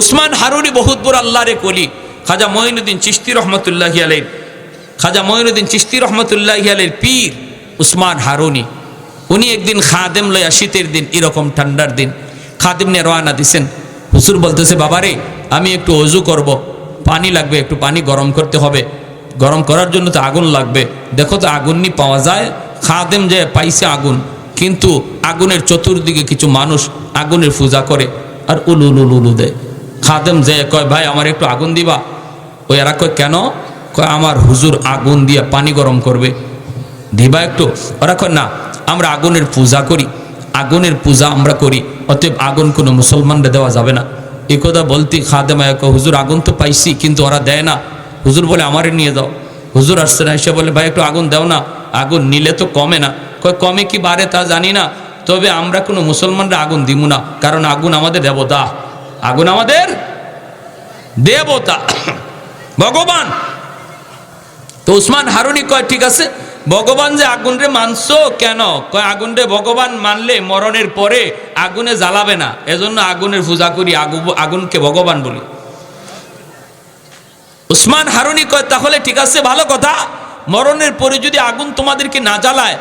উসমান হারুনি বহুত বড় আল্লাহরে কলি। খাজা মঈনুদ্দিন চিস্তি রহমতুল্লাহ আলাই খাজা মঈনুদ্দিন চিস্তি রহমতুল্লাহ আলের পীর উসমান হারুনি উনি একদিন খাদেম লয়া শীতের দিন, এরকম ঠান্ডার দিন খাদেম নিয়ে রওনা দিছেন। হুসুর বলতেছে, বাবারে, আমি একটু অজু করব। পানি লাগবে, একটু পানি গরম করতে হবে। গরম করার জন্য তো আগুন লাগবে। দেখো তো আগুন নি পাওয়া যায়। খাদেম যে পাইছে আগুন, কিন্তু আগুনের চতুর্দিকে কিছু মানুষ আগুনের পূজা করে আর উলু উলু দেয়। খাদেম যে কয়, ভাই, আমার একটু আগুন দিবা। ওই এরা কয়, কেন? কয়, আমার হুজুর আগুন দিয়ে পানি গরম করবে। দিবা একটু? ওরা কয়, না, আমরা আগুনের পূজা করি। আগুনের পূজা আমরা করি। অতএব আগুন কোনো মুসলমানরা দেওয়া যাবে না। এ কথা বলতে খাদেমায় কয়, হুজুর, আগুন তো পাইছি, কিন্তু ওরা দেয় না। হুজুর বলে, আমারে নিয়ে দাও হুজুর আসছে না, এসে বলে, ভাই, একটু আগুন দাও না। আগুন নিলে তো কমে না। কয়, কমে কি বাড়ে তা জানি না। তবে আমরা কোনো মুসলমানরা আগুন দিব না, কারণ আগুন আমাদের দেবতা। আগুন আমাদের দেবতা। ভগবান। তো উসমান হারুনি কয়, ঠিক আছে, ভগবান যে আগুন রে মানছো কেন? কয় আগুন রে ভগবান মানলে মরণের পরে আগুনে জ্বালাবে না। এজন্য আগুনের পূজা করি, আগু- আগুনকে ভগবান বলি। উসমান হারুনি কয়, তাহলে ঠিক আছে, ভালো কথা। মরণের পরে যদি আগুন তোমাদেরকে না জ্বালায়,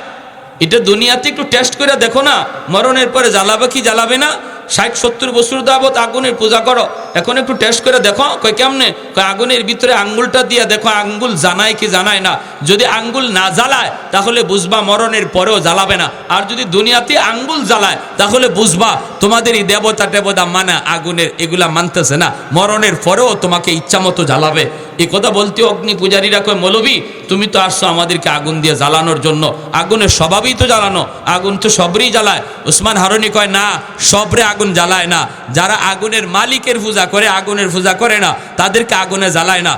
এটা দুনিয়াতে একটু টেস্ট করে দেখো না, মরণের পরে জ্বালাবে কি জ্বালাবে না? ষাট, সত্তর বছর যাবত আগুনের পূজা করো। এখন একটু টেস্ট করে দেখো, কয় কেমনে? কয় আগুনের ভিতরে আঙ্গুলটা দিয়ে দেখো, আঙ্গুল জানায় কি জানায় না। যদি আঙ্গুল না জ্বালায়, তাহলে বুঝবা মরণের পরেও জ্বালাবে না। আর যদি দুনিয়াতে আঙ্গুল জ্বালায়, তাহলে বুঝবা তোমাদের এই দেবতা টেবতা মানে আগুনের, এগুলা মানতেছে না। মরণের পরেও তোমাকে ইচ্ছা মতো জ্বালাবে। এ কথা বলতে অগ্নি পূজারীরা কয় মৌলবী তুমি তো আসছো আমাদেরকে আগুন দিয়ে জ্বালানোর জন্য। আগুনের স্বভাবই তো জ্বালানো, আগুন তো সবরেই জ্বালায়। উসমান হারনি কয়, না, সবরে আগুন জ্বালায় না। যারা আগুনের মালিকের পূজা করে, আগুনের পূজা করে না, তাদেরকে আগুনে জ্বালায় না।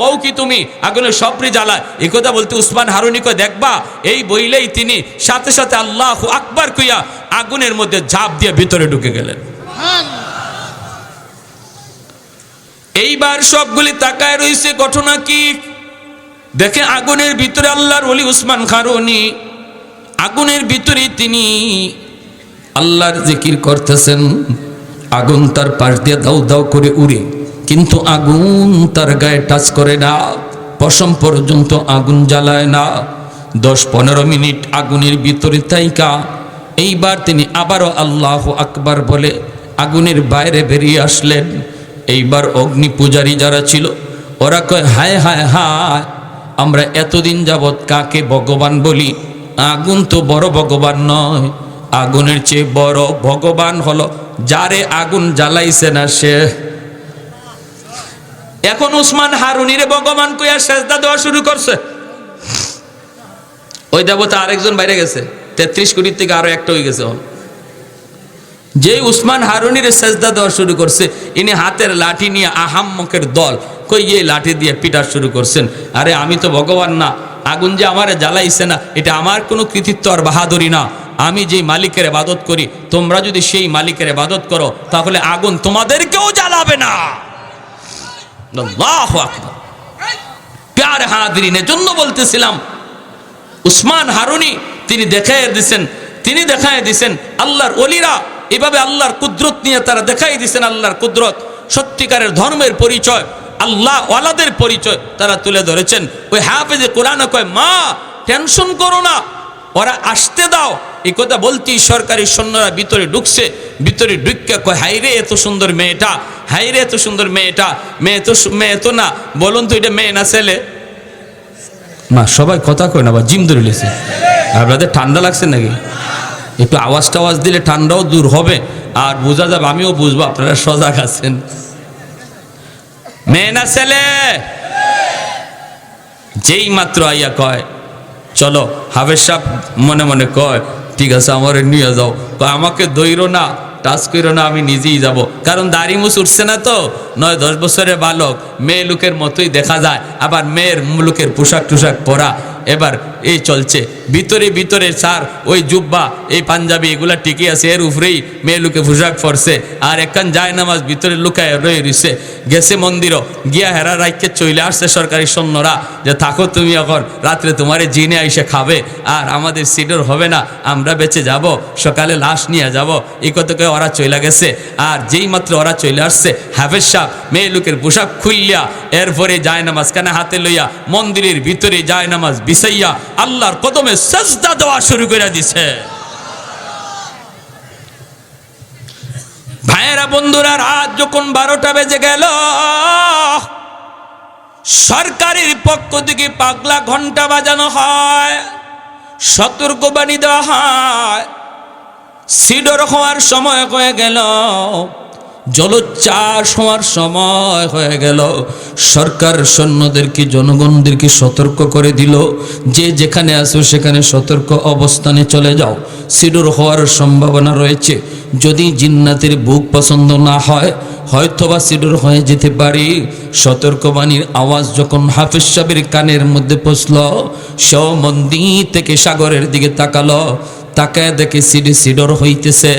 কও কি তুমি, আগুনের সবরে জ্বালায়? এ কথা বলতে উসমান হারুনি কয়, দেখবা, এই বইলেই তিনি সাথে সাথে আল্লাহ আকবার কইয়া আগুনের মধ্যে ঝাঁপ দিয়ে ভিতরে ঢুকে গেলেন। এইবার সবগুলি তাকায় রয়েছে, ঘটনা কি? দেখে আগুনের ভিতরে আল্লাহর অলি উসমান খারুনি আগুনের ভিতরে তিনি আল্লাহর জিকির করতেছেন। আগুন তার পাশ দিয়ে দাউ দাউ করে উড়ে। কিন্তু আগুন তার গায়ে টাচ করে না। পশম পর্যন্ত আগুন জ্বালায় না। দশ পনেরো মিনিট আগুনের ভিতরে তাইকা এইবার তিনি আবারও আল্লাহ আকবার বলে আগুনের বাইরে বেরিয়ে আসলেন। এইবার অগ্নি পূজারী যারা ছিল, ওরা কয়, হায় হায় হায়, আমরা এতদিন যাবৎ কাকে ভগবান বলি? আগুন তো বড় ভগবান নয়। আগুনের চেয়ে বড় ভগবান হলো যারে আগুন জ্বালাইছে না সে। এখন উসমান হারুনিরে ভগবান কইয়া সেজদা দেওয়া শুরু করছে। ওই দেবতা আরেকজন বাইরে গেছে। তেত্রিশ কোটির থেকে আরও একটা হয়ে গেছে এখন। যে উসমান হারুনির সেজদা দেওয়া শুরু করছে, ইনি হাতের লাঠি নিয়ে আহাম্মকের দল, কই এই লাঠি দিয়ে পিটা শুরু করছেন? আরে আমি তো ভগবান না, আগুন যে আমারে জ্বালাইছে না, এটা আমার কোনো কৃতিত্ব আর বাহাদুরি না। আমি যেই মালিকের ইবাদত করি, তোমরা যদি সেই মালিকের ইবাদত করো, তাহলে আগুন তোমাদেরকেও জ্বালাবে না। প্যার হাদিরিনের জন্য বলতেছিলাম, উসমান হারুনি, তিনি দেখাই দিছেন, তিনি দেখাই দিছেন, আল্লাহর অলিরা এভাবে আল্লাহর কুদরত নিয়ে তারা দেখাই দিছেন আল্লাহর কুদরত। সত্যিকারের ধর্মের পরিচয়, আল্লাহ ওয়ালাদের পরিচয় তারা তুলে ধরেছেন। ওই হাফেজে কোরআন কয়, মা, টেনশন করো না, ওরা আসতে দাও। এই কথা বলতেই সরকারি সৈন্যরা ভিতরে ঢুকছে, ভিতরে ঢুকে কয় হাইরে এত সুন্দর মেয়েটা হাইরে এত সুন্দর মেয়েটা, মেয়ে তো মেয়ে তো না, বলুন তো এটা মেয়ে না ছেলে? মা, সবাই কথা কয় না বা জিম ধরে লেছে আপনাদের ঠান্ডা লাগছে নাকি? একটু আওয়াজ টাওয়াজ দিলে ঠান্ডাও দূর হবে, আর বোঝা যাবে আমিও বুঝব, আপনারা সজাগ আছেন। মেয়ে না ছেলে? যেই মাত্র আইয়া কয়, চলো, হাফেজ সাহ মনে মনে কয়, ঠিক আছে, আমার নিয়ে যাও। আমাকে দৈরো না, টাচ করো না, আমি নিজেই যাব। কারণ দাড়ি মুছ উঠছে না তো, নয়, দশ বছরের বালক, মেয়ে লোকের মতোই দেখা যায়, আবার মেয়ের লোকের পোশাক টুশাক পরা, এবার এই চলছে। ভিতরে ভিতরে স্যার ওই জুব্বা, এই পাঞ্জাবি, এগুলা টিকে আছে, এর উপরেই মেয়ে লোকে পোশাক পরছে। আর একখান যায় নামাজ ভিতরে লুকায় রয়ে রইছে। গেছে মন্দিরও, গিয়া হেরা রাইকে চলে আসছে সরকারি সৈন্যরা যে, থাকো তুমি এখন, রাত্রে তোমারে জিনে আইসে খাবে, আর আমাদের সিডর হবে না, আমরা বেঁচে যাব, সকালে লাশ নিয়ে যাব। এই কথাকে ওরা চলে গেছে। আর যেই মাত্র ওরা চলে আসছে, হাফেজ সাহ, মেয়ে লোকের পোশাক খুললিয়া এরপরে যায় নামাজ কানে হাতে লইয়া মন্দিরের ভিতরে যায় নামাজ বিছাইয়া, আল্লাহর কদমে সেজদা দেওয়া শুরু করে দিছে। ভাইয়েরা, বন্ধুরা, রাত যখন বারোটা বেজে গেল, সরকারের পক্ষ থেকে পাগলা ঘণ্টা বাজানো হয় সতর্কবাণী দেওয়া হয়। সিডর হওয়ার সময় হয়ে গেল। জলোচ্ছ্বাস হওয়ার সময় হয়ে গেল। সরকার সৈন্যদেরকে, জনগণদেরকে সতর্ক করে দিল। যে যেখানে আসো সেখানে সতর্ক অবস্থানে চলে যাও। সিডর হওয়ার সম্ভাবনা রয়েছে। যদি জিন্নাতের বুক পছন্দ না হয়, হয়তোবা সিডর হয়ে যেতে পারি। সতর্কবাণীর আওয়াজ যখন হাফিজ সাহেবের কানের মধ্যে পৌঁছল সেও মন্দির থেকে সাগরের দিকে তাকালো। তাকায় দেখে সিডি সিডর হইতেছে।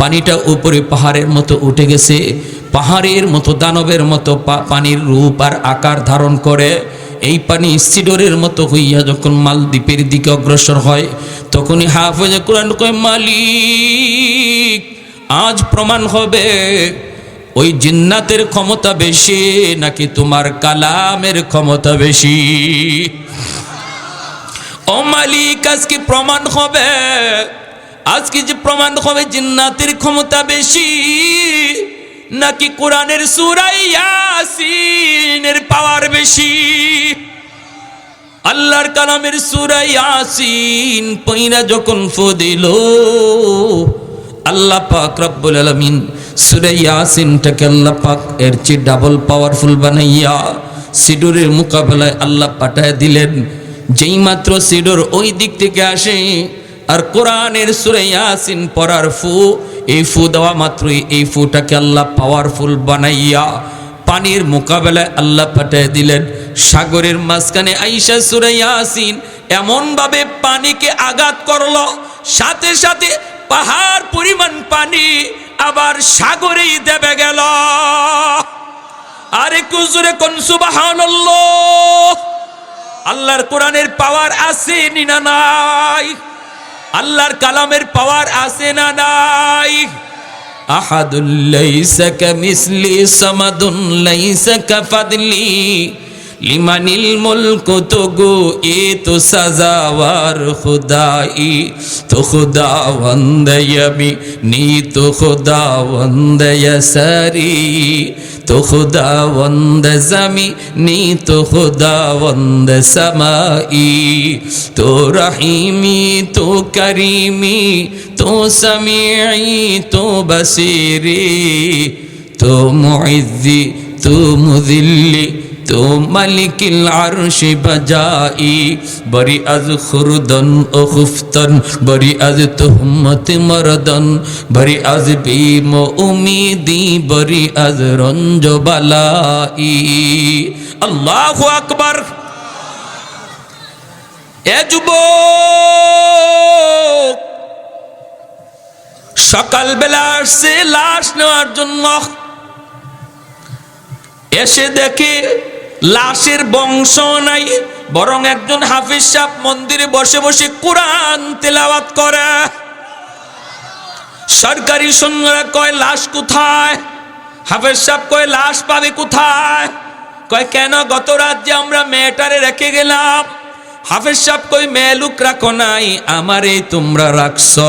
পানিটা উপরে পাহাড়ের মতো উঠে গেছে। পাহাড়ের মতো, দানবের মতো পানির রূপ আর আকার ধারণ করে। এই পানি সিডরের মতো হইয়া যখন মালদ্বীপের দিকে অগ্রসর হয়, তখনই হাফেজে কোরআন কয়, মালিক, আজ প্রমাণ হবে, ওই জিন্নাতের ক্ষমতা বেশি নাকি তোমার কালামের ক্ষমতা বেশি? ও মালিক, আজকে প্রমাণ হবে। আজকে যে প্রমাণ হবে, জিন্নাতের ক্ষমতা বেশি। নাকি কোরআনের সুরাই ইয়াসিনের পাওয়ার বেশি? আল্লাহর কালামের সুরাই ইয়াসিন পইরা যখন ফো দিল, আল্লাহ পাক রব্বুল আলামিন সুরাই ইয়াসিনটাকে আল্লাহ পাক এর চেয়ে ডাবল পাওয়ারফুল বানাইয়া সিডুরের মোকাবেলায় আল্লাহ পাঠায় দিলেন। যেই মাত্র সিডুর ওই দিক থেকে আসে, আর কোরআনের সুরে ইয়াসিন পড়ার ফু, এই ফু দেওয়া মাত্রই এই ফুটাকে আল্লাহ পাওয়ারফুল বানাইয়া পানির মোকাবেলায় আল্লাহ পাঠিয়ে দিলেন। সাগরের মাঝখানে আইসা সুরে ইয়াসিন এমনভাবে পানিকে আঘাত করল, সাথে সাথে পাহাড় পরিমাণ পানি আবার সাগরেই দেবে গেল। আরে কুজুরে কোন সুবহানাল্লাহ! আল্লাহর কোরআনের পাওয়ার আছে নি নাই? আল্লাহর কালামের পাওয়ার আছে না নাই? আহাদুল লাইসা কামিসলি সামাদুন লাইসা কাফাদলি। লিমানিল মুলকু তো গো এ তো সাজাওয়ার তো নি তো বন্দয় তো খুদা বন্দ জমি নি তো খুদা বন্দ সমাই। তো রহিমি, তো করিমি, তো সমিই তো বসিরি। তো মুইজি তো মুদিল্লি তো মালিকিল আরশি বাজাই, বরি আজ খুরদন ও খুফতন, বরি আজ তুহমত মরদন, বরি আজ ভীম উমিদি, বরি আজ রঞ্জ বালাই আল্লাহ আকবার। এ যুবক, সকালবেলা আসছে, লাশ নেওয়ার জন্য। এসে দেখে লাশের বংশ নাই, বরং একজন হাফিজ সাহ মন্দিরে বসে বসে কোরআন তেলাওয়াত করে। সরকারি সৈন্যরা কয়, লাশ কোথায়? হাফেজ সাহ কয়, লাশ পাবে কোথায়? কয়, কেন গত রাত যে আমরা মেয়েটারে রেখে গেলাম? হাফেজ সাহ কই মেয়ে লুক রাখো নাই, আমারে তোমরা রাখছো।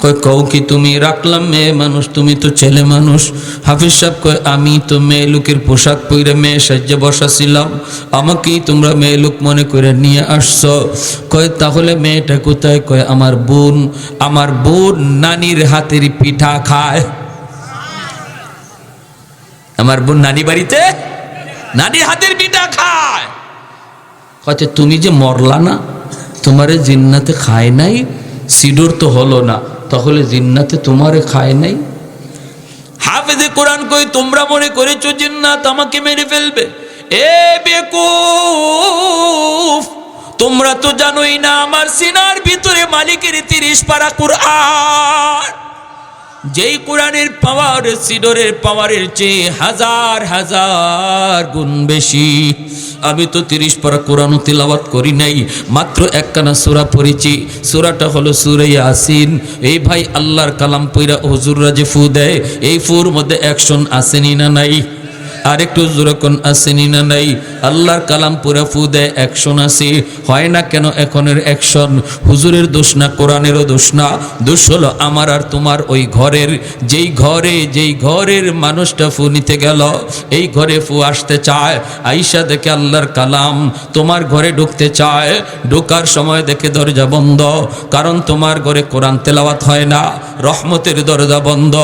কয়, কও কি তুমি রাখলাম মেয়ে মানুষ? তুমি তো ছেলে মানুষ। হাফিজ সাহেব কয়, আমি তো মেয়ে লোকের পোশাক পরে মেয়ে সাজ্যে বসাছিলাম। আমাকেই তোমরা মেয়ে লোক মনে করে নিয়ে আসছো। কয়, তাহলে মেয়েটা কোথায়? কয়, আমার বোন আমার বোন নানির হাতের পিঠা খায়। আমার বোন নানি বাড়িতে? নানির হাতের পিঠা খায়। কয় তুমি যে মরলা না, তোমারে জিন্নাতে খায় নাই সিডোর তো হলো না। তাহলে জিন্নাতে তোমারে খায় নাই? হাফেজে কোরআন কই, তোমরা মনে করেছ জিন্নাত আমাকে মেরে ফেলবে? এ বেকুফ, তোমরা তো জানোই না আমার সিনার ভিতরে মালিকের তিরিশ পারা কুরআন। যেই কোরআনের পাওয়ার, সিডরের পাওয়ারের চেয়ে হাজার হাজার গুণ বেশি। আমি তো তিরিশ পারা কোরআন তিলাবাত করি নাই, মাত্র একখানা সুরা পড়েছি। সুরাটা হলো সুরে আসিন এই ভাই আল্লাহর কালাম পইরা হজুররা যে ফু দেয়, এই ফুর মধ্যে অ্যাকশন আসেনি না নাই? আর একটু জোরকন আসেনি না নাই? আল্লাহর কালাম পুরা ফু দেয় অ্যাকশন আসে হয় না কেন এখনের অ্যাকশন হুজুরের দোষ না, কোরআনেরও দোষ না। দোষ হলো আমার আর তোমার ওই ঘরের। যেই ঘরে, যেই ঘরের মানুষটা ফু নিতে গেল, এই ঘরে ফু আসতে চায়। আইসা দেখে আল্লাহর কালাম তোমার ঘরে ঢুকতে চায়। ঢোকার সময় দেখে দরজা বন্ধ। কারণ তোমার ঘরে কোরআন তেলাওয়াত হয় না। রহমতের দরজা বন্ধ।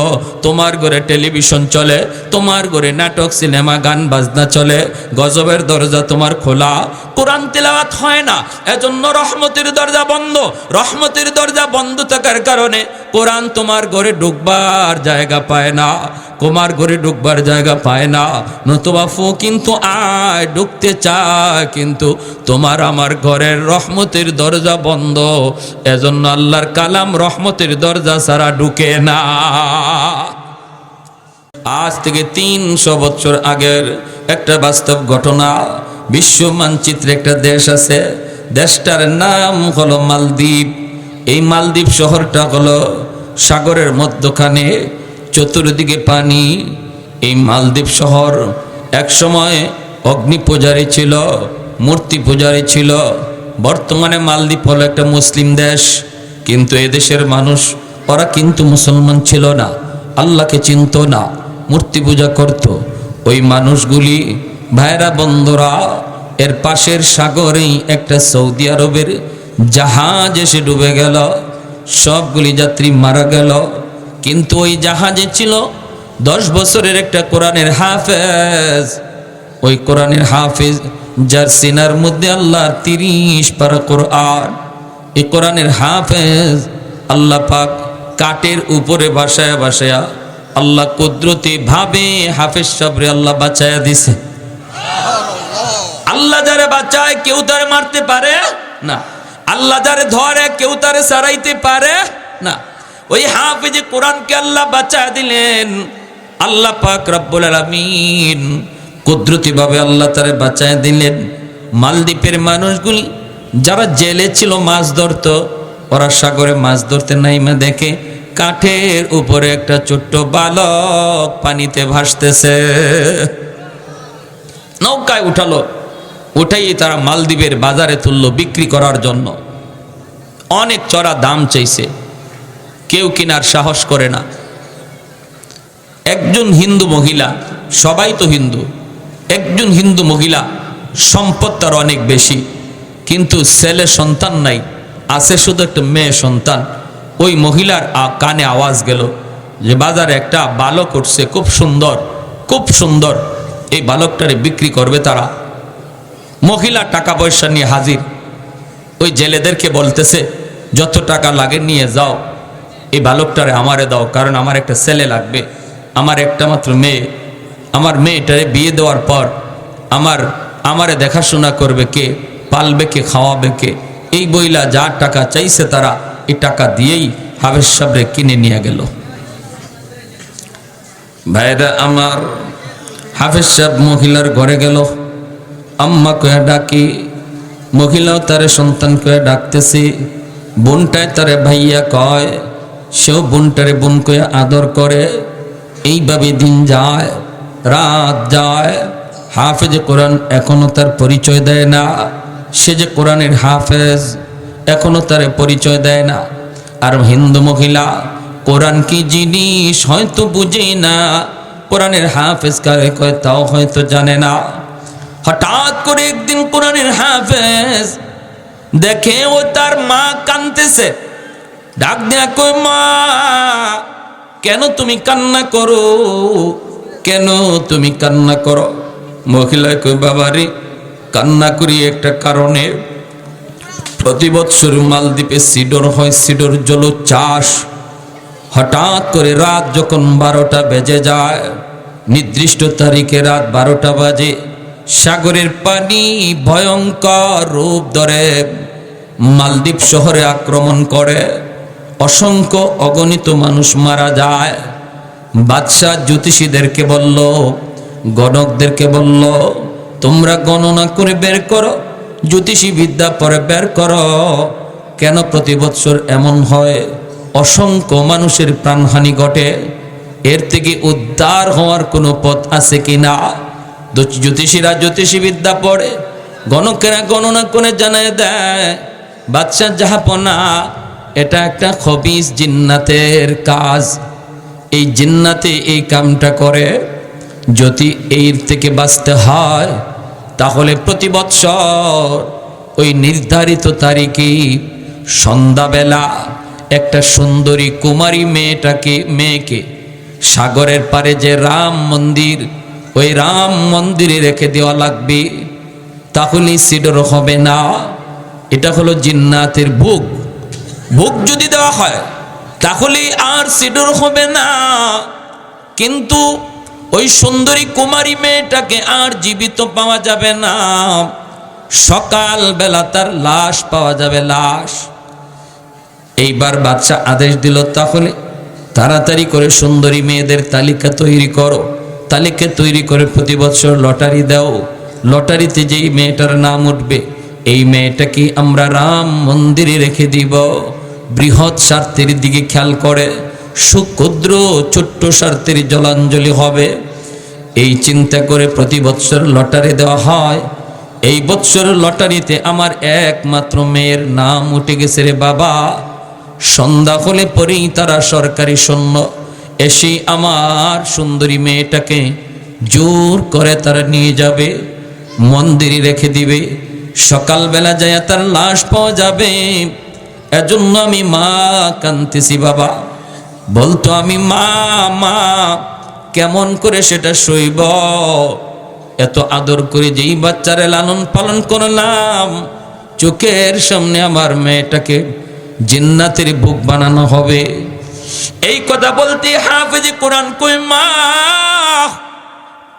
তোমার ঘরে টেলিভিশন চলে। তোমার ঘরে নাটক সিনেমা গান, বাজনা চলে, গজবের দরজা তোমার খোলা। কোরআন তেলাওয়াত হয় না, এজন্য রহমতের দরজা বন্ধ। রহমতের দরজা বন্ধ থাকার কারণে কোরআন তোমার ঘরে ঢুকবার জায়গা পায় না, তোমার ঘরে ঢুকবার জায়গা পায় না। নতুবা ফু কিন্তু আয়, ঢুকতে চায়, কিন্তু তোমার আমার ঘরের রহমতের দরজা বন্ধ। এজন্য আল্লাহর কালাম রহমতের দরজা ছাড়া ঢুকে না। আজ থেকে তিনশো বছর আগের একটা বাস্তব ঘটনা, বিশ্ব মানচিত্রে একটা দেশ আছে। দেশটার নাম হলো মালদ্বীপ। এই মালদ্বীপ শহরটা হলো সাগরের মধ্যখানে, চতুর্দিকে পানি। এই মালদ্বীপ শহর এক সময় অগ্নি পূজারী ছিল, মূর্তি পূজারী ছিল। বর্তমানে মালদ্বীপ হলো একটা মুসলিম দেশ। কিন্তু এদেশের মানুষ, ওরা কিন্তু মুসলমান ছিল না। আল্লাহকে চিনত না। মূর্তি পূজা করত। ওই মানুষগুলি ভাইরা বন্ধুরা, এর পাশের সাগরেই একটা সৌদি আরবের জাহাজ এসে ডুবে গেল। সবগুলি যাত্রী মারা গেল। কিন্তু ওই জাহাজে ছিল দশ বছরের একটা কোরআনের হাফেজ। ওই কোরআনের হাফেজ, যার সিনার মধ্যে আল্লাহর তিরিশ পারা কোরআন। এই কোরআনের হাফেজ আল্লাহ পাক কাটের উপরে বাসায়া বাসায়া আল্লাহ কুদরতি ভাবে হাফেজ সাবরে আল্লাহ বাঁচায়া দিছে। আল্লাহ যারে বাঁচায়, কেউ তারে মারতে পারে না। আল্লাহ যারে ধরে, কেউ তারে সারাইতে পারে না। ওই হাফেজে কোরআনকে আল্লাহ বাঁচায় দিলেন। আল্লাহ পাক রব্বুল আলামিন কুদরতিভাবে আল্লাহ তারে বাঁচায় দিলেন। মালদ্বীপের মানুষগুলি, যারা জেলে ছিল, মাছ ধরতো, ওরা সাগরে মাছ ধরতে নাইমা দেখে কাঠের উপরে একটা ছোট্ট বালক পানিতে ভাসতেছে। নৌকায় উঠালো। উঠাই তারা মালদ্বীপের বাজারে তুললো বিক্রি করার জন্য। অনেক চড়া দাম চাইছে। কেউ কিনার সাহস করে না। একজন হিন্দু মহিলা, সবাই তো হিন্দু, একজন হিন্দু মহিলা, সম্পদ তার অনেক বেশি, কিন্তু ছেলে সন্তান নাই, আছে শুধু একটা মেয়ে সন্তান। ওই মহিলার কানে আওয়াজ গেল যে, বাজারে, একটা বালক উঠছে, খুব সুন্দর খুব সুন্দর। এই বালকটারে বিক্রি করবে তারা? মহিলা টাকা পয়সা নিয়ে হাজির। ওই জেলেদেরকে বলতেছে, যত টাকা লাগে নিয়ে যাও। এই বালকটারে আমারে দাও, কারণ আমার একটা ছেলে লাগবে। আমার একটা মাত্র মেয়ে। আমার মেয়েটারে বিয়ে দেওয়ার পর আমার, আমারে দেখাশোনা করবে কে, পালবে কে, খাওয়াবে কে। এই বইলা যা টাকা চাইছে তারা এই টাকা দিয়েই হাবেশ সাবরে কিনে নিয়ে গেল। ভাইরা, আমার হাফেজ সাহেব মহিলার ঘরে গেল। আম্মা কয়া ডাকি, মহিলাও তারে সন্তান কয়া ডাকতেছে। বোনটায় তারে ভাইয়া কয়, সেও বোনটারে বোন কয়া আদর করে। এইভাবে দিন যায়, রাত যায়। হাফেজ কোরআন এখনও তার পরিচয় দেয় না। সে যে কোরআনের হাফেজ এখনও তার পরিচয় দেয় না। আর হিন্দু মহিলা, কোরআন কি জিনিস হয়তো বুঝে না? কোরআনের হাফেজ কারে কয়, তাও হয়তো জানে না। হঠাৎ করে একদিন কোরআনের হাফেজ দেখে ও তার মা কানতেছে। ডাক দেয়া কই মা, কেন তুমি কান্না করো? কেন তুমি কান্না করো? মহিলা কই বাবা রে কান্না করি একটা কারণে। প্রতি বৎসর মালদ্বীপে সিডর হয়, সিডর জল চাষ। হঠাৎ করে রাত যখন বারোটা বেজে যায়, নির্দিষ্ট তারিখে রাত বারোটা বাজে। সাগরের পানি ভয়ঙ্কর রূপ ধরে, মালদ্বীপ শহরে আক্রমণ করে। অসংখ্য অগণিত মানুষ মারা যায়। বাদশাহ জ্যোতিষীদেরকে বলল, গণকদেরকে বলল, তোমরা গণনা করে বের করো। জ্যোতিষী বিদ্যা পরে বের করো। কেন প্রতি বৎসর এমন হয়? অসংখ্য মানুষের প্রাণহানি ঘটে। এর থেকে উদ্ধার হওয়ার কোনো পথ আছে কি না? জ্যোতিষীরা জ্যোতিষী বিদ্যা পড়ে। গণকেরা গণনা করে জানায় দেয়, বাদশাহ জাহাপনা এটা একটা খবিস জিন্নাতের কাজ। এই জিন্নাতে এই কামটা করে। যদি এর থেকে বাঁচতে হয় তাহলে প্রতি বৎসর ওই নির্ধারিত তারিখে সন্ধ্যাবেলা একটা সুন্দরী কুমারী মেয়েটাকে, মেয়েকে সাগরের পারে যে রাম মন্দির, ওই রাম মন্দিরে রেখে দেওয়া লাগবে। তাহলে সিডর হবে না। এটা হলো জিন্নাতের বুক বুক যদি দেওয়া হয়, তাহলে আর সিডর হবে না। কিন্তু ওই সুন্দরী কুমারী মেয়েটাকে আর জীবিত পাওয়া যাবে না। সকাল বেলা তার লাশ পাওয়া যাবে, লাশ। এইবার বাচ্চা আদেশ দিল, তাহলে তাড়াতাড়ি করে সুন্দরী মেয়েদের তালিকা তৈরি করো। তালিকা তৈরি করে প্রতি বছর লটারি দাও। লটারিতে যেই মেয়েটার নাম উঠবে, এই মেয়েটাকে আমরা রাম মন্দিরে রেখে দিব। বৃহৎ স্বার্থের দিকে খেয়াল করে। সুক্ষুদ্র ছোট্ট স্বার্থের জলাঞ্জলি হবে। এই চিন্তা করে প্রতি বৎসর লটারি দেওয়া হয়। এই বৎসর লটারিতে আমার একমাত্র মেয়ের নাম উঠে গেছে রে বাবা। সন্ধ্যা হলে পরেই তারা সরকারি সৈন্য এসে আমার সুন্দরী মেয়েটাকে জোর করে তারা নিয়ে যাবে, মন্দিরে রেখে দিবে। সকালবেলা যায় তার লাশ পাওয়া যাবে। এজন্য আমি মা কান্তেছি বাবা। বলতো আমি, মা মা, কেমন করে সেটা সইব? এত আদর করে যেই বাচ্চারে লালন পালন করলাম, চোখের সামনে আমার মেয়েটাকে জিন্নাতের বুক বানানো হবে। এই কথা বলতে হাফেজ কোরআন কই মা,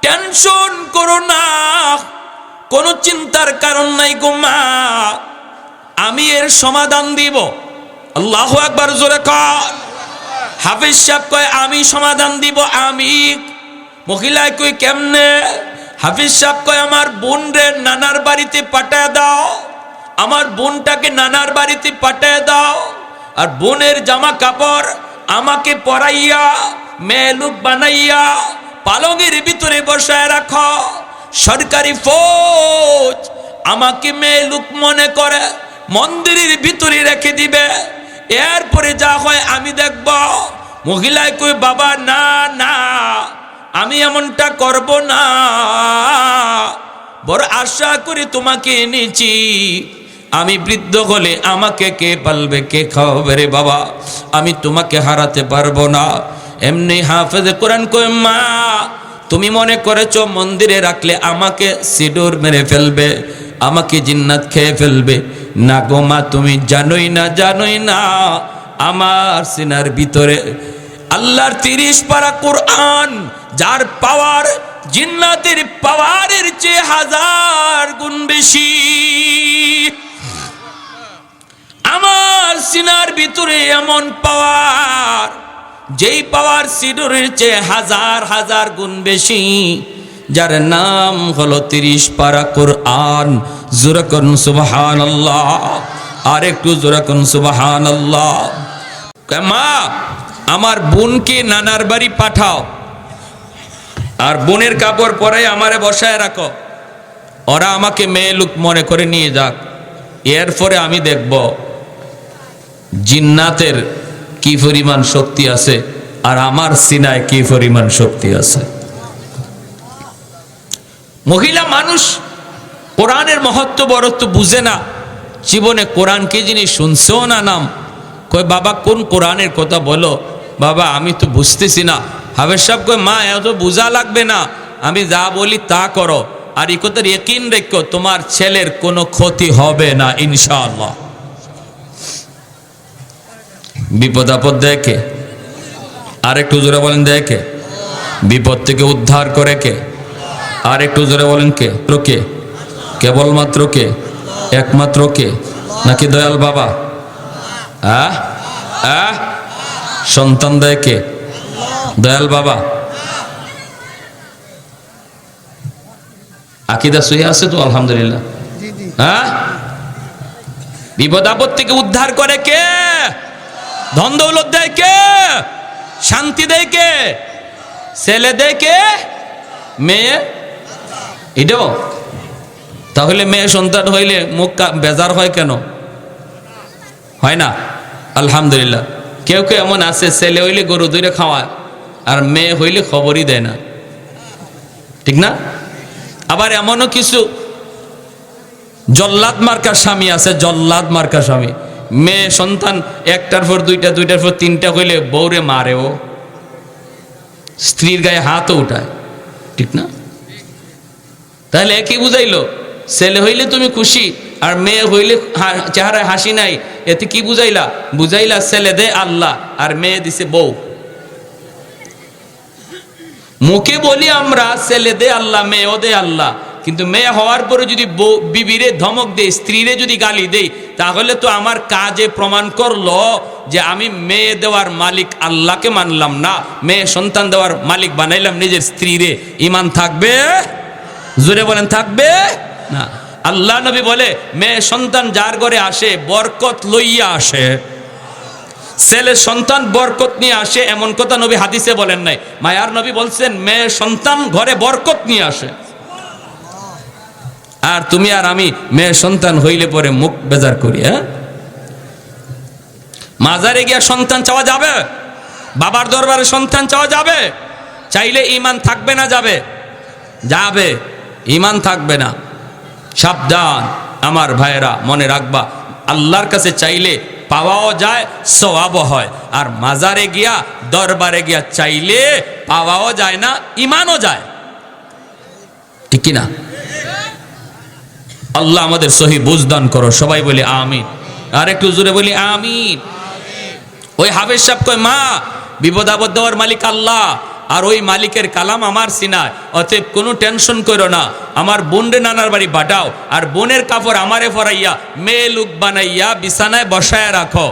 টেনশন করো না, কোনো চিন্তার কারণ নাই গো মা, আমি এর সমাধান দিব। আল্লাহ একবার জোরে কর। হাফিজ সাহেব কয়, আমি সমাধান দিব, আমি। মহিলায় কই কেমনে? হাফিজ সাহেব কয়, আমার বোন রে, নানার বাড়িতে পাঠায় দাও। আমার বোনটাকে নানার বাড়িতে পাঠায় দাও। আর বোনের জামা কাপড় আমাকে পরাইয়া, মেয়ে লোক বানাইয়া পালঙের ভিতরে বসায় রাখো। সরকারি ফৌজ আমাকে মেয়ে লোক মনে করে, মন্দিরের ভিতরে রেখে দিবে। এরপরে যা হয়, আমি দেখব, মহিলায় কই, বাবা, না না, আমি এমনটা করব না। বড় আশা করে তোমাকে এনেছি। আমি বৃদ্ধ হলে আমাকে কে পালবে, কে খাওয়াবে রে বাবা? আমি তোমাকে হারাতে পারব না। এমনি হাফেজ কোরআন কই মা, তুমি মনে করেছ মন্দিরে রাখলে আমাকে সিডোর মেরে ফেলবে, আমাকে জিন্নাত খেয়ে ফেলবে না গো মা, তুমি জানোই না জানোই না, আমার সিনার ভিতরে আল্লাহর তিরিশ পারা কোরআন, যার পাওয়ার জিন্নাতের পাওয়ারের চেয়ে হাজার গুণ বেশি। আমার সিনার ভিতরে এমন পাওয়ার, যেই পাওয়ার সিডুরের চেয়ে হাজার হাজার গুণ বেশি, যার নাম হলো তিরিশ পারা কোরআন। জুরাকন সুবাহান আল্লাহ আর একটু জুরাকন সুবাহান আল্লাহ মা, আমার বোনকে নানার বাড়ি পাঠাও। আর বোনের কাপড় পরে আমারে বসায় রাখো। ওরা আমাকে মেয়ে লোক মনে করে নিয়ে যাক। এরপরে আমি দেখব জিন্নাতের কি পরিমাণ শক্তি আছে আর আমার সিনায় কি পরিমাণ শক্তি আছে। মহিলা মানুষ কোরআনের মহত্ব বরত্ব বুঝে না। জীবনে কোরআন কি জিনিস শুনছেও না নাম? কই বাবা, কোন কোরআনের কথা বলো? বাবা, আমি তো বুঝতেছি না। হাবের সাহেব কই মা, এত বোঝা লাগবে না। আমি যা বলি তা করো। আর এই কথার একিন রেখো, তোমার ছেলের কোনো ক্ষতি হবে না, ইনশাআল্লাহ। বিপদ আপদ দেখে। আর একটু জোরে বলেন দেখে। বিপদ থেকে উদ্ধার করে কে? আর একটু জোরে বলেন কে? কে? কেবলমাত্র কে? একমাত্র কে? নাকি দয়াল বাবা? আহ আহ সন্তান দেয় কে? দয়াল বাবা? আকিদা সহি আছে তো আলহামদুলিল্লাহ। হ্যাঁ বিপদ আপদ থেকে উদ্ধার করে কে? ধন দৌলত দেয় কে? শান্তি দেয় কে? ছেলে দেয় কে? মেয়ে? এটাও তাহলে মেয়ে সন্তান হইলে মুখ বেজার হয় কেন? হয় না? আলহামদুলিল্লাহ। কেউ কেউ এমন আছে, ছেলে হইলে গরু দূরে খাওয়ায়, আর মেয়ে হইলে খবরই দেয় না। ঠিক না? আবার এমনও কিছু জল্লাদ মার্কার স্বামী আছে, জল্লাদ মার্কার স্বামী। মেয়ে সন্তান একটার পর দুইটা, দুইটার পর তিনটা হইলে বউরে মারে ও। স্ত্রীর গায়ে হাতও উঠায়। ঠিক না? তাহলে একই বুঝাইলো? ছেলে হইলে তুমি খুশি, আর মেয়ে হইলে চেহারায় হাসি নাই। এতে কি বুঝাইলা? বুঝাইলা ছেলে দে আল্লাহ, আর মেয়ে দিছে বউ। মুখে বলি আমরা, ছেলে দে আল্লাহ, মেয়েও দে আল্লাহ। কিন্তু মেয়ে হওয়ার পরে যদি বিবিরে ধমক দেই স্ত্রীরে যদি গালি দেই তাহলে তো আমার কাজে প্রমাণ করল যে আমি মেয়ে দেওয়ার মালিক আল্লাহকে মানলাম না। মেয়ে সন্তান দেওয়ার মালিক বানাইলাম নিজের স্ত্রীরে। ইমান থাকবে? জোরে বলেন, থাকবে? না। আল্লাহ নবী বলে, মেয়ে সন্তান যার ঘরে আসে, বরকত লইয়া আসে। ছেলে সন্তান বরকত নিয়ে আসে, এমন কথা নবী হাদিসে বলেন নাই। মায়ার নবী বলছেন, মেয়ে সন্তান ঘরে বরকত নিয়ে আসে। আর তুমি আর আমি মেয়ে সন্তান হইলে পরে মুখ বেজার করি হ্যাঁ? মাজারে গিয়া সন্তান চাওয়া যাবে? বাবার দরবারে সন্তান চাওয়া যাবে? চাইলে ইমান থাকবে না যাবে? যাবে ইমান থাকবে না। সাবধান, আমার ভাইয়েরা, মনে রাখবা, আল্লাহর কাছে চাইলে পাওয়াও যায়, সওয়াবও হয়। আর মাজারে গিয়া, দরবারে গিয়া চাইলে পাওয়াও যায় না ইমানও যায়। ঠিক না? আল্লাহ আমাদের সহি বুঝদান করো, সবাই বলি আমিন। আর একটু জোরে বলি আমিন। ওই হাফেজ সাহেব কয়, মা, বিপদ আপদ দেওয়ার মালিক আল্লাহ। আর ওই মালিকের কালাম আমার সিনায়। অতএব কোনো টেনশন করো না। আমার বোনরে নানার বাড়ি বাটাও আর বোনের কাপড় আমারে ফরাইয়া মেয়ে লুক বানাইয়া বিছানায় বসায় রাখো।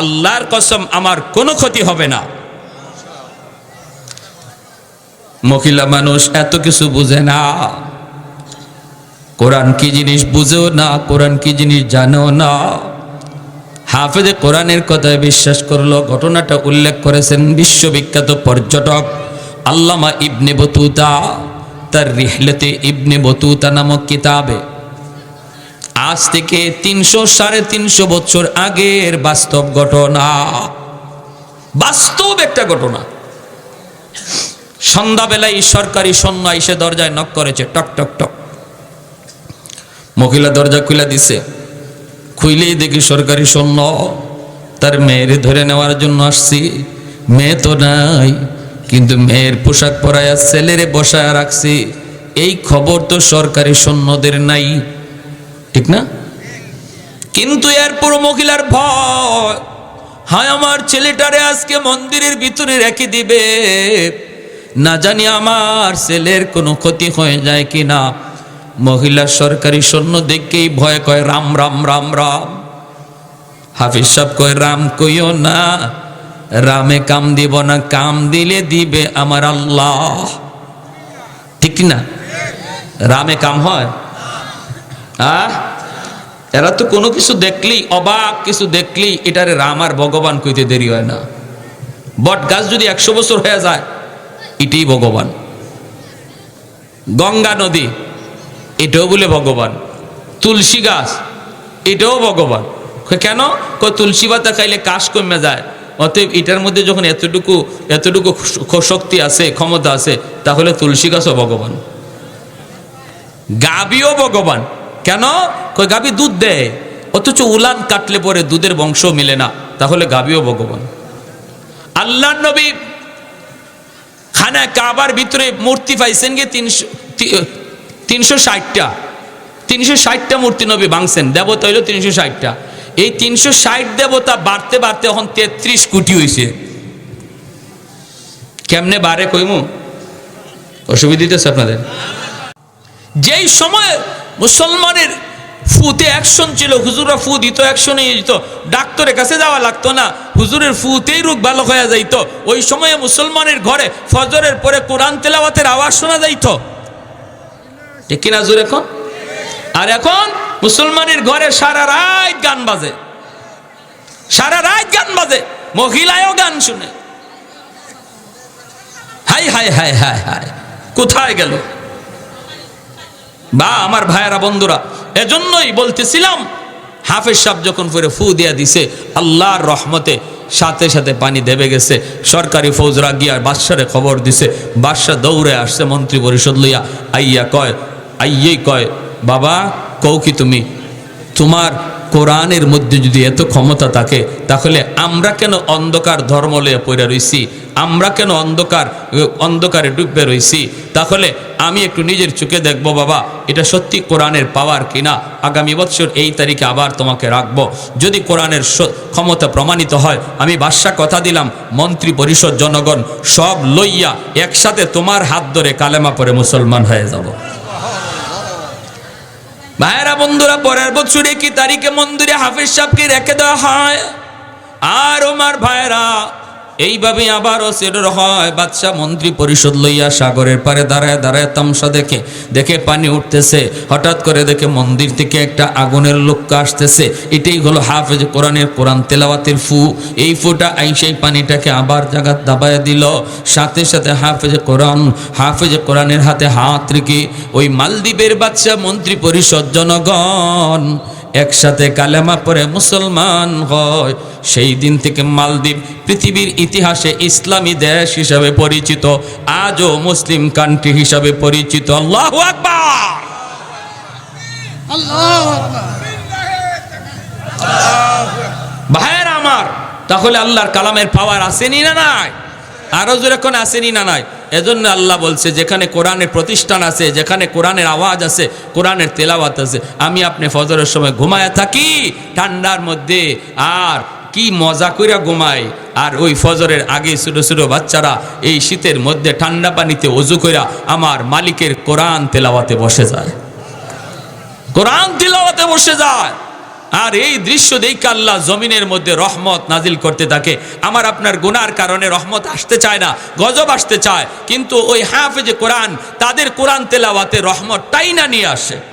আল্লাহর কসম আমার কোনো ক্ষতি হবে না। মহিলা মানুষ এত কিছু বুঝে না। কোরআন কি জিনিস বুঝেও না, কোরআন কি জিনিস জানেও না। হাফেজে কোরআনের কথায় বিশ্বাস করল, ঘটনাটা উল্লেখ করেছেন বিশ্ববিখ্যাত পর্যটক আল্লামা ইবনে বতুতা, তার রিহলতে ইবনে বতুতা নামক কিতাবে। আজ থেকে তিনশো সাড়ে তিনশো বছর আগের বাস্তব ঘটনা। বাস্তব একটা ঘটনা। সন্ধ্যাবেলায় সরকারি সৈন্য এসে দরজায় নক করেছে, টক টক টক। মহিলা দরজা খুলে দিছে। খুইলেই দেখি সরকারি সৈন্য, তার মেয়েরে ধরে নেওয়ার জন্য আসছি। মেয়ে তো নাই কিন্তু মেয়ের পোশাক পরায়া ছেলেরে বসায় রাখছি, এই খবর তো সরকারি সৈন্যদের নাই। ঠিক না? কিন্তু এরপর মহিলার ভয়। হায় আমার ছেলেটারে আজকে মন্দিরের ভিতরে রেখে দিবে। না জানি আমার ছেলের কোনো ক্ষতি হয়ে যায় কি না মহিলা সরকারি সৈন্য দেখেই ভয় কয়, রাম রাম রাম রাম। হাফিজ সাহেব কয়, রাম কইও না। রামে কাম দিব না, কাম দিলে দিবে আমার আল্লাহ। ঠিক না রামে কাম হয়? এরা তো কোনো কিছু দেখলেই, অবাক কিছু দেখলেই এটারে রাম আর ভগবান কইতে দেরি হয় না। বট গাছ যদি একশো বছর হয়ে যায়, এটাই ভগবান। গঙ্গা নদী, এটাও বলে ভগবান। তুলসী গাছ, এটাও ভগবান। কেন? কয়, তুলসী পাতা খাইলে কাশ কমে যায়। অতএব এটার মধ্যে যখন এতটুকু এতটুকু শক্তি আছে, ক্ষমতা আছে, তাহলে তুলসী গাছও ভগবান। গাবিও ভগবান। কেন? গাবি দুধ দেয়। অথচ উলান কাটলে পরে দুধের বংশ মিলে না, তাহলে গাবিও ভগবান। আল্লাহ নবী খানা কাবার ভিতরে মূর্তি পাইছেন গিয়ে তিনশো তিনশো ষাটটা। তিনশো ষাটটা মূর্তি নবী ভাঙছেন, দেবতা হইল তিনশো ষাটটা। এই তিনশো ষাট দেবতা বাড়তে বাড়তে এখন তেত্রিশ কোটি হয়েছে কেমনে বাড়ে কইমু? অসুবিধা দিতেছে আপনাদের। যেই সময় মুসলমানের ফুতে অ্যাকশন ছিল হুজুরা ফু দিত অ্যাকশন যেত, ডাক্তারের কাছে যাওয়া লাগতো না, হুজুরের ফুতেই রোগ ভালো হয়ে যাইতো। ওই সময়ে মুসলমানের ঘরে ফজরের পরে কোরআন তেলাওয়াতের আওয়াজ শোনা যাইত। ঠিক কিনা জোর এখন? আর এখন মুসলমানের ঘরে সারা রাত গান বাজে। সারা রাত গান বাজে। মহিলায়ও গান শুনে। Hi hi hi hi hi, কোথায় গেল? বা আমার ভাইয়েরা, বন্ধুরা, এজন্যই বলতেছিলাম, হাফেজ সাহেব যখন পরে ফু দিয়া দিছে, আল্লাহর রহমতে সাথে সাথে পানি দেবে গেছে। সরকারি ফৌজরা গিয়া বাদশারে খবর দিছে। বাদশাহ দৌড়ে আসছে মন্ত্রী পরিষদ লইয়া। আইয়া কয়, আইয়েই কয়, বাবা কও কি তুমি? তোমার কোরআনের মধ্যে যদি এত ক্ষমতা থাকে, তাহলে আমরা কেন অন্ধকার ধর্ম লয়ে পড়ে রইছি? আমরা কেন অন্ধকার, অন্ধকারে ডুবে রইছি? তাহলে আমি একটু নিজের চোখে দেখব বাবা, এটা সত্যি কোরআনের পাওয়ার কিনা? আগামী বছর এই তারিখে আবার তোমাকে রাখব। যদি কোরআনের ক্ষমতা প্রমাণিত হয়, আমি বাদশা কথা দিলাম, মন্ত্রী পরিষদ জনগণ সব লইয়া একসাথে তোমার হাত ধরে কালেমা পরে মুসলমান হয়ে যাব। ভাইয়েরা, বন্ধুরা, পরের বছরে কি তারিখে মন্দিরে হাফিজ সাহেবকে রেখে দেওয়া হয়? আর ওমার ভাইয়েরা এইভাবে আবারও সেডর হয়। বাদশাহ মন্ত্রী পরিষদ লইয়া সাগরের পারে দাঁড়ায় দাঁড়ায় তামসা দেখে দেখে পানি উঠতেছে। হঠাৎ করে দেখে মন্দির থেকে একটা আগুনের লোককে আসতেছে। এটাই হলো হাফেজ কোরআনের কোরআন তেলাওয়াতের ফু। এই ফুটা আই সেই পানিটাকে আবার জায়গা দাবায় দিল। সাথে সাথে হাফেজ কোরআন, হাফেজ কোরআনের হাতে হাত রেখে ওই মালদ্বীপের বাদশাহ মন্ত্রী পরিষদ জনগণ একসাথে কালেমা পরে মুসলমান হয়। সেই দিন থেকে মালদ্বীপ পৃথিবীর ইতিহাসে ইসলামী দেশ হিসাবে পরিচিত। আজও মুসলিম কান্ট্রি হিসাবে পরিচিত। আল্লাহ আকবার! ভাইয়ের আমার তাহলে আল্লাহর কালামের পাওয়ার আসেনি না নাই? আরও যেরকম আসেনি না নাই? এজন্য আল্লাহ বলছে, যেখানে কোরআনের প্রতিষ্ঠান আছে, যেখানে কোরআনের আওয়াজ আছে, কোরআনের তেলাওয়াত আছে, আমি আপনি ফজরের সময় ঘুমায় থাকি, ঠান্ডার মধ্যে আর কি মজা কইরা ঘুমায় আর ওই ফজরের আগে ছোট ছোট বাচ্চারা এই শীতের মধ্যে ঠান্ডা পানিতে অজু কইরা আমার মালিকের কোরআন তেলাওয়াতে বসে যায়। কোরআন তেলাওয়াতে বসে যায়। আর এই দৃশ্য দেখে আল্লাহ জমিনের মধ্যে রহমত নাজিল করতে থাকে। আমার আপনার গুনার কারণে রহমত আসতে চায় না, গজব আসতে চায়। কিন্তু ওই হাফেজে কোরআন, তাদের কোরআন তেলাওয়াতে রহমতটাই না নিয়ে আসে।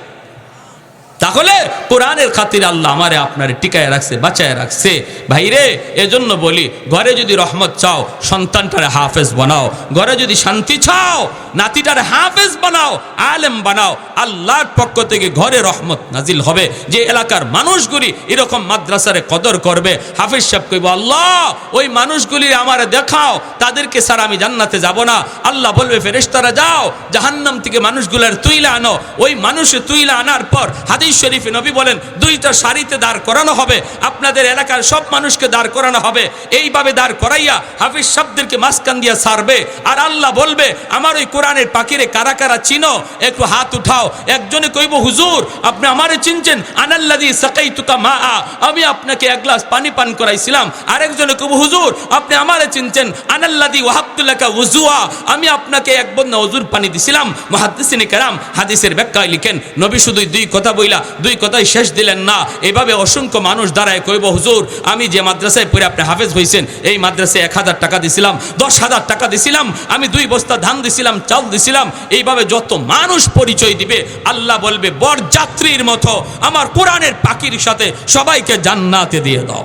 তাহলে কোরআনের খাতির আল্লাহ আমারে আপনারে টিকায় রাখছে, বাঁচায় রাখছে। ভাইরে, এজন্য বলি, ঘরে যদি রহমত চাও, সন্তানটারে হাফেজ বানাও। ঘরে যদি শান্তি চাও, নাতিটারে হাফেজ বানাও, আলেম বানাও। আল্লাহর পক্ষ থেকে ঘরে রহমত নাজিল হবে। যে এলাকার মানুষগুলি এরকম মাদ্রাসারে কদর করবে, হাফেজ সাহেব কইব, আল্লাহ, ওই মানুষগুলি আমারে দেখাও, তাদেরকে স্যার আমি জান্নাতে যাব না। আল্লাহ বলবে, ফেরেশতারা যাও, জাহান্নাম থেকে মানুষগুলার তুইলা আনো। ওই মানুষে তুইলা আনার পর হাদিস শরীফে নবী বলেন, দুইটা সারিতে দাঁড় করানো হবে, আপনাদের এলাকার সব মানুষকে দাঁড় করানো হবে। এইভাবে দাঁড় করাইয়া হাফিজ শব্দদেরকে মাঝখান দিয়া সারবে, আর আল্লাহ বলবে, আমার ওই কোরআনের পাখিরে কারা কারা চিনো? একটু হাত উঠাও। একজনে কইব, হুজুর, আপনি আমারে চিনছেন? আনাল্লাদি সাকাই তুকা মা আ আমি আপনাকে এক গ্লাস পানি পান করাইছিলাম। আরেকজনে কইব, হুজুর, আপনি আমারে চিনছেন? আনাল্লাদি ওয়াহাবতুল্লাকা উজুয়া আমি আপনাকে এক বন্যা অজুর পানি দিছিলাম। মহাদ্দিসিনে কেরাম হাদিসের ব্যাখ্যায় লিখেন, নবী শুধুই দুই কথা বইলা দুই কথাই শেষ দিলেন না। এভাবে অসংখ্য মানুষ দাঁড়ায় কইব, হুজুর, আমি যে মাদ্রাসায় পড়ে আপনি হাফেজ হয়েছেন এই মাদ্রাসায় এক হাজার টাকা দিছিলাম, দশ হাজার টাকা দিছিলাম, আমি দুই বস্তা ধান দিছিলাম, চাল দিছিলাম, এইভাবে যত মানুষ পরিচয় দিবে, আল্লাহ বলবে, বর যাত্রীর মতো, আমার কোরআনের পাখির সাথে সবাইকে জান্নাতে দিয়ে দাও।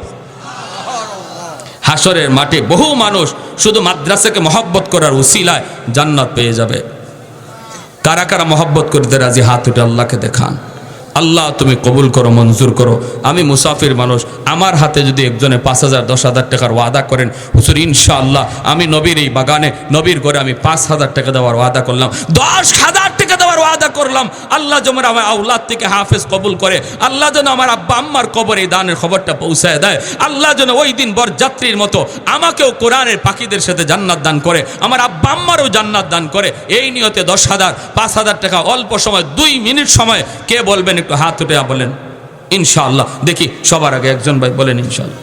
হাসরের মাঠে বহু মানুষ শুধু মাদ্রাসাকে মহব্বত করার উসিলায় জান্নাত পেয়ে যাবে। কারা কারা মহব্বত করতে রাজি, হাত উঠে আল্লাহকে দেখান। আল্লাহ তুমি কবুল করো, মঞ্জুর করো। আমি মুসাফির মানুষ, আমার হাতে যদি একজনে পাঁচ হাজার, দশ হাজার টাকার ওয়াদা করেন হুসুর ইনশাআল্লাহ, আমি নবীর এই বাগানে, নবীর করে আমি পাঁচ হাজার টাকা দেওয়ার ওয়াদা করলাম। দশ হাজার ওয়াদা করলাম, আল্লাহ যেমন আমার আউলাদ থেকে হাফেজ কবুল করে, আল্লাহ যেন আমার আব্বা আম্মার কবর এই দানের খবরটা পৌঁছায় দেয়, আল্লাহ যেন ওই দিন বর যাত্রীর মতো আমাকেও কোরআনের পাখিদের সাথে জান্নাত দান করে, আমার আব্বা আম্মারও জান্নাত দান করে, এই নিয়তে দশ হাজার, পাঁচ হাজার টাকা অল্প সময়, দুই মিনিট সময়, কে বলবেন একটু হাত উঠে বলেন, ইনশাআল্লাহ, দেখি সবার আগে একজন ভাই বলেন ইনশাআল্লাহ।